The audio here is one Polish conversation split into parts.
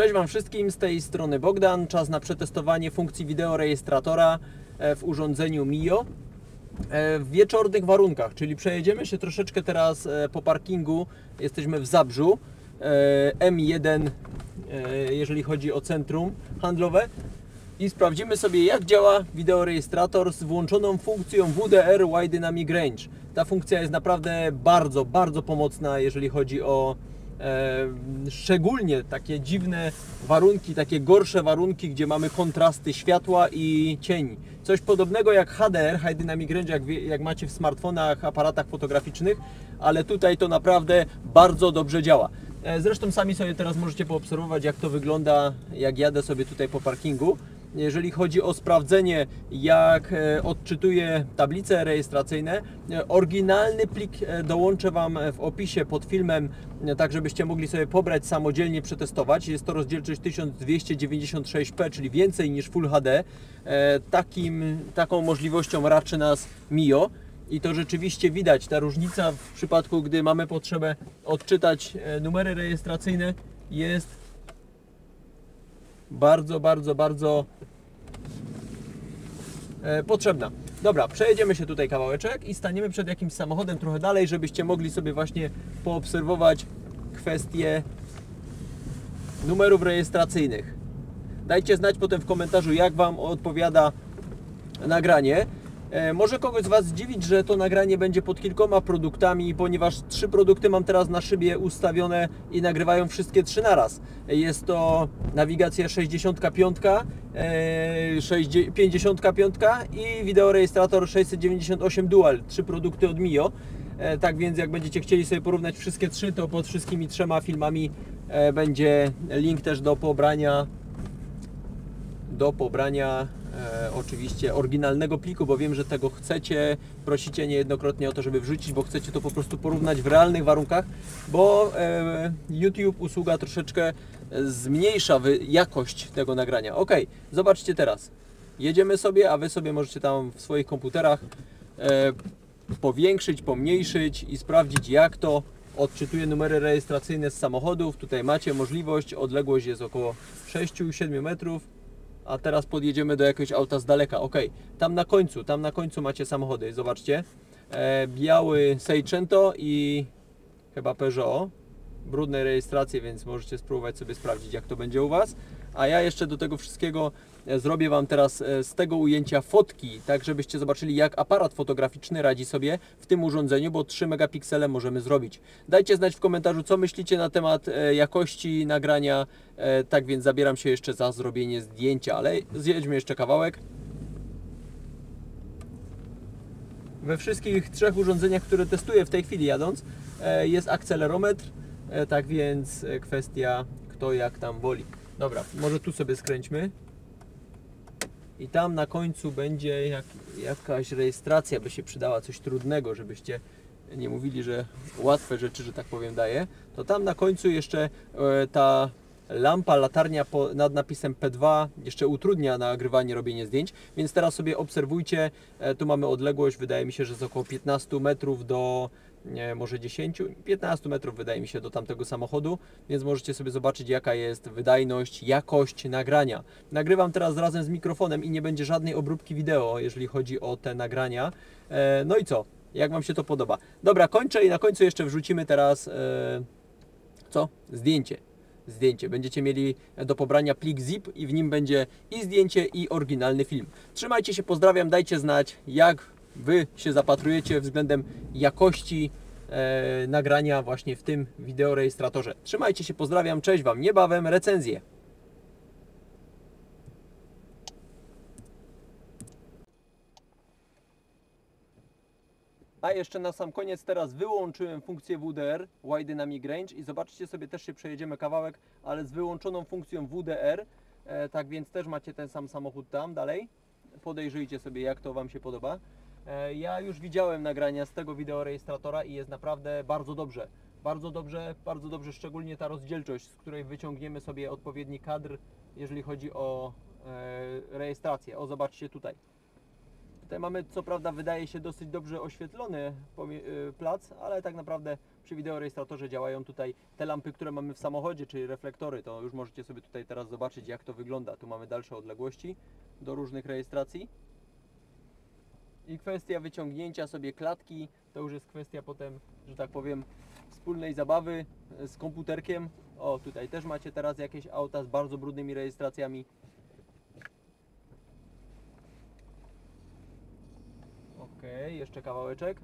Cześć Wam wszystkim, z tej strony Bogdan. Czas na przetestowanie funkcji wideorejestratora e, w urządzeniu Mio e, w wieczornych warunkach, czyli przejedziemy się troszeczkę teraz e, po parkingu. Jesteśmy w Zabrzu e, M1, e, jeżeli chodzi o centrum handlowe i sprawdzimy sobie jak działa wideorejestrator z włączoną funkcją WDR Wide Dynamic Range. Ta funkcja jest naprawdę bardzo, bardzo pomocna, jeżeli chodzi o szczególnie takie dziwne warunki, takie gorsze warunki, gdzie mamy kontrasty światła i cieni. Coś podobnego jak HDR, High Dynamic Range, jak, jak macie w smartfonach, aparatach fotograficznych, ale tutaj to naprawdę bardzo dobrze działa. E, Zresztą sami sobie teraz możecie poobserwować, jak to wygląda, jak jadę sobie tutaj po parkingu. Jeżeli chodzi o sprawdzenie, jak e, odczytuje tablice rejestracyjne, e, oryginalny plik e, dołączę Wam w opisie pod filmem, tak żebyście mogli sobie pobrać samodzielnie, przetestować. Jest to rozdzielczość 1296p, czyli więcej niż Full HD. Takim, taką możliwością raczy nas Mio. I to rzeczywiście widać, ta różnica w przypadku, gdy mamy potrzebę odczytać numery rejestracyjne jest bardzo, bardzo, bardzo e, potrzebna. Dobra, przejedziemy się tutaj kawałeczek i staniemy przed jakimś samochodem trochę dalej, żebyście mogli sobie właśnie poobserwować kwestie numerów rejestracyjnych. Dajcie znać potem w komentarzu, jak Wam odpowiada nagranie. E, Może kogoś z Was zdziwić, że to nagranie będzie pod kilkoma produktami, ponieważ trzy produkty mam teraz na szybie ustawione i nagrywają wszystkie trzy naraz. Jest to nawigacja 65, e, 60 55 i wideorejestrator 698 Dual. Trzy produkty od Mio. E, Tak więc jak będziecie chcieli sobie porównać wszystkie trzy, to pod wszystkimi trzema filmami e, będzie link też do pobrania do pobrania e, oczywiście oryginalnego pliku, bo wiem, że tego chcecie, prosicie niejednokrotnie o to, żeby wrzucić, bo chcecie to po prostu porównać w realnych warunkach, bo e, YouTube usługa troszeczkę zmniejsza wy, jakość tego nagrania. Ok, zobaczcie teraz. Jedziemy sobie, a Wy sobie możecie tam w swoich komputerach e, powiększyć, pomniejszyć i sprawdzić jak to odczytuje numery rejestracyjne z samochodów. Tutaj macie możliwość, odległość jest około 6-7 metrów, a teraz podjedziemy do jakiegoś auta z daleka. Ok, tam na końcu, tam na końcu macie samochody, zobaczcie. E, biały Seicento i chyba Peugeot. Brudnej rejestracji, więc możecie spróbować sobie sprawdzić, jak to będzie u Was. A ja jeszcze do tego wszystkiego e, zrobię Wam teraz e, z tego ujęcia fotki, tak żebyście zobaczyli, jak aparat fotograficzny radzi sobie w tym urządzeniu, bo 3 megapiksele możemy zrobić. Dajcie znać w komentarzu, co myślicie na temat e, jakości nagrania. Tak więc zabieram się jeszcze za zrobienie zdjęcia, ale zjedźmy jeszcze kawałek. We wszystkich trzech urządzeniach, które testuję w tej chwili jadąc, jest akcelerometr, tak więc e, kwestia kto jak tam woli. Dobra, może tu sobie skręćmy. I tam na końcu będzie jak, jakaś rejestracja, by się przydała, coś trudnego, żebyście nie mówili, że łatwe rzeczy, że tak powiem, daje. To tam na końcu jeszcze e, ta lampa, latarnia po, nad napisem P2 jeszcze utrudnia nagrywanie, robienie zdjęć, więc teraz sobie obserwujcie, e, tu mamy odległość, wydaje mi się, że z około 15 metrów do nie, może 10, 15 metrów wydaje mi się do tamtego samochodu, więc możecie sobie zobaczyć jaka jest wydajność, jakość nagrania. Nagrywam teraz razem z mikrofonem i nie będzie żadnej obróbki wideo, jeżeli chodzi o te nagrania. E, No i co? Jak Wam się to podoba? Dobra, kończę i na końcu jeszcze wrzucimy teraz e, co? Zdjęcie. Zdjęcie. Będziecie mieli do pobrania plik zip i w nim będzie i zdjęcie i oryginalny film. Trzymajcie się, pozdrawiam, dajcie znać jak Wy się zapatrujecie względem jakości e, nagrania właśnie w tym wideorejestratorze. Trzymajcie się, pozdrawiam, cześć Wam, niebawem recenzję. A jeszcze na sam koniec teraz wyłączyłem funkcję WDR, Wide Dynamic Range i zobaczcie sobie, też się przejedziemy kawałek, ale z wyłączoną funkcją WDR, e, tak więc też macie ten sam samochód tam dalej. Podejrzyjcie sobie jak to Wam się podoba. E, ja już widziałem nagrania z tego wideorejestratora i jest naprawdę bardzo dobrze. Bardzo dobrze, bardzo dobrze, szczególnie ta rozdzielczość, z której wyciągniemy sobie odpowiedni kadr, jeżeli chodzi o e, rejestrację. O, zobaczcie tutaj. Tutaj mamy, co prawda, wydaje się dosyć dobrze oświetlony y, plac, ale tak naprawdę przy wideorejestratorze działają tutaj te lampy, które mamy w samochodzie, czyli reflektory. To już możecie sobie tutaj teraz zobaczyć, jak to wygląda. Tu mamy dalsze odległości do różnych rejestracji. I kwestia wyciągnięcia sobie klatki, to już jest kwestia potem, że tak powiem, wspólnej zabawy e, z komputerkiem. O, tutaj też macie teraz jakieś auta z bardzo brudnymi rejestracjami. Ok, jeszcze kawałeczek.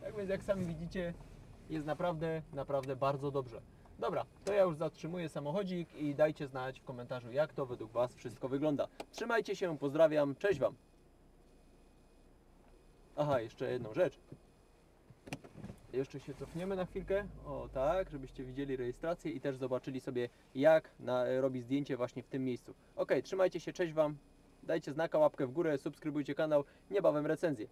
Tak więc jak sami widzicie, jest naprawdę, naprawdę bardzo dobrze. Dobra, to ja już zatrzymuję samochodzik i dajcie znać w komentarzu, jak to według Was wszystko wygląda. Trzymajcie się, pozdrawiam, cześć Wam. Aha, jeszcze jedną rzecz. Jeszcze się cofniemy na chwilkę. O tak, żebyście widzieli rejestrację i też zobaczyli sobie, jak na, robi zdjęcie właśnie w tym miejscu. Ok, trzymajcie się, cześć Wam. Dajcie znaka, łapkę w górę, subskrybujcie kanał. Niebawem recenzję.